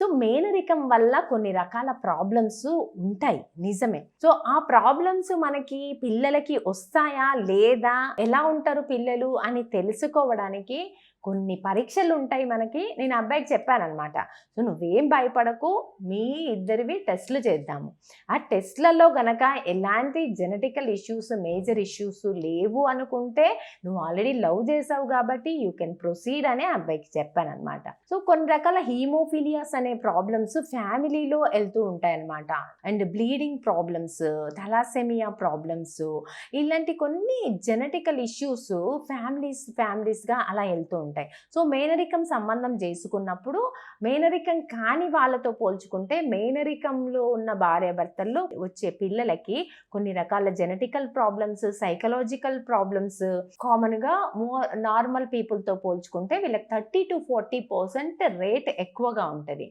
So మేనరికం వల్ల కొన్ని రకాల ప్రాబ్లమ్స్ ఉంటాయి నిజమే. సో ఆ ప్రాబ్లమ్స్ మనకి పిల్లలకి వస్తాయా లేదా ఎలా ఉంటారు పిల్లలు అని తెలుసుకోవడానికి కొన్ని పరీక్షలు ఉంటాయి మనకి నేను అబ్బాయికి చెప్పానమాట సో నువ్వేం భయపడకు మీ ఇద్దరివి టెస్ట్లు చేద్దాము. ఆ టెస్ట్లలో గనక ఎలాంటి జెనెటికల్ ఇష్యూస్ మేజర్ ఇష్యూస్ లేవు అనుకుంటే నువ్వు ఆల్రెడీ లవ్ చేసావు కాబట్టి యూ కెన్ ప్రొసీడ్ అనే అబ్బాయికి చెప్పాను అనమాట సో కొన్ని రకాల హీమోఫిలియాస్ అనే ప్రాబ్లమ్స్ ఫ్యామిలీలో వెళ్తూ ఉంటాయన్నమాట and bleeding problems thalassemia problems ఇలాంటి కొన్ని జెనెటికల్ ఇష్యూస్ ఫ్యామిలీస్ ఫ్యామిలీస్గా అలా వెళ్తూ ఉంటాయి. సో మేనరికం సంబంధం చేసుకున్నప్పుడు మేనరికం కాని వాళ్ళతో పోల్చుకుంటే మేనరికంలో ఉన్న భార్యాభర్తల్లో వచ్చే పిల్లలకి కొన్ని రకాల జెనెటికల్ ప్రాబ్లమ్స్ సైకలాజికల్ ప్రాబ్లమ్స్ కామన్గా నార్మల్ పీపుల్తో పోల్చుకుంటే వీళ్ళకి thirty to forty percent rate ఎక్కువగా ఉంటుంది.